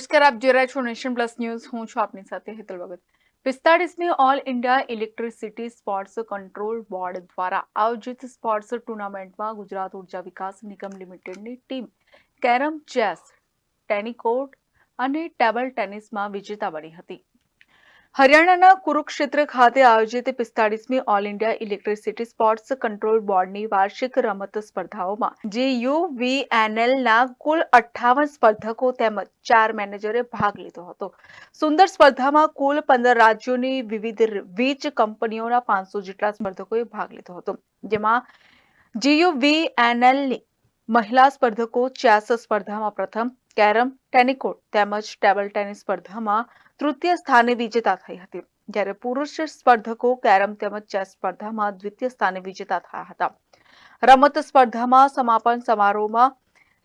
નમસ્કાર, આપ જોઈ રહ્યા છો નેશન પ્લસ ન્યૂઝ. હું છું આપની સાથે Hetal Bhagat. પિસ્તાળીસમી all India electricity sports control board દ્વારા આયોજિત સ્પોર્ટ્સ ટુર્નામેન્ટમાં ગુજરાત ઊર્જા વિકાસ નિગમ લિમિટેડની ટીમ કેરમ ચેસ ટેનિકોટ અને ટેબલ ટેનિસમાં વિજેતા બની હતી. હરિયાણાના કુરુક્ષેત્ર ખાતે આયોજિત પિસ્તાળીસમી all India electricity sports control બોર્ડની વાર્ષિક રમત સ્પર્ધાઓમાં જીયુવીએનએલના કુલ અઠ્ઠાવન સ્પર્ધકો તેમજ ચાર મેનેજરે ભાગ લીધો હતો. સુંદર સ્પર્ધામાં કુલ પંદર રાજ્યોની વિવિધ વીજ કંપનીઓના પાંચસો જેટલા સ્પર્ધકોએ ભાગ લીધો હતો. જેમાં જીયુવીએનએલની મહિલા સ્પર્ધકો ચેસ સ્પર્ધામાં પ્રથમ, કેરમ, ટેનિકોટ તેમજ ટેબલ ટેનિસ સ્પર્ધામાં તૃતીય સ્થાને વિજેતા થઈ હતી. જ્યારે પુરુષ સ્પર્ધકો કેરમ તેમજ ચેસ સ્પર્ધામાં દ્વિતીય સ્થાને વિજેતા થયા હતા. રમત સ્પર્ધામાં સમાપન સમારોહમાં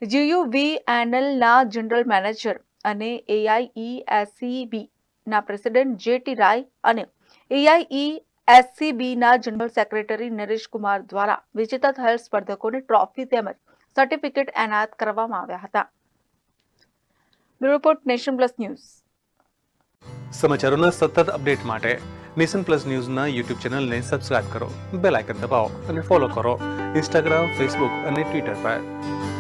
જીયુવીએનએલના જનરલ મેનેજર અને એઆઈઈએસસીબી ના પ્રેસિડેન્ટ જે ટી રાય અને એઆઈઈએસસીબી ના જનરલ સેક્રેટરી નરેશ કુમાર દ્વારા વિજેતા થયેલ સ્પર્ધકોને ટ્રોફી તેમજ સર્ટિફિકેટ એનાયત કરવામાં આવ્યા હતા. Report, Nation Plus news. સમાચારોના સતત અપડેટ માટે નેશન પ્લસ ન્યૂઝના યુટ્યુબ ચેનલને સબસ્ક્રાઇબ કરો, બેલ આઇકન દબાવો અને ફોલો કરો ઇન્સ્ટાગ્રામ, ફેસબુક અને ટ્વિટર પર.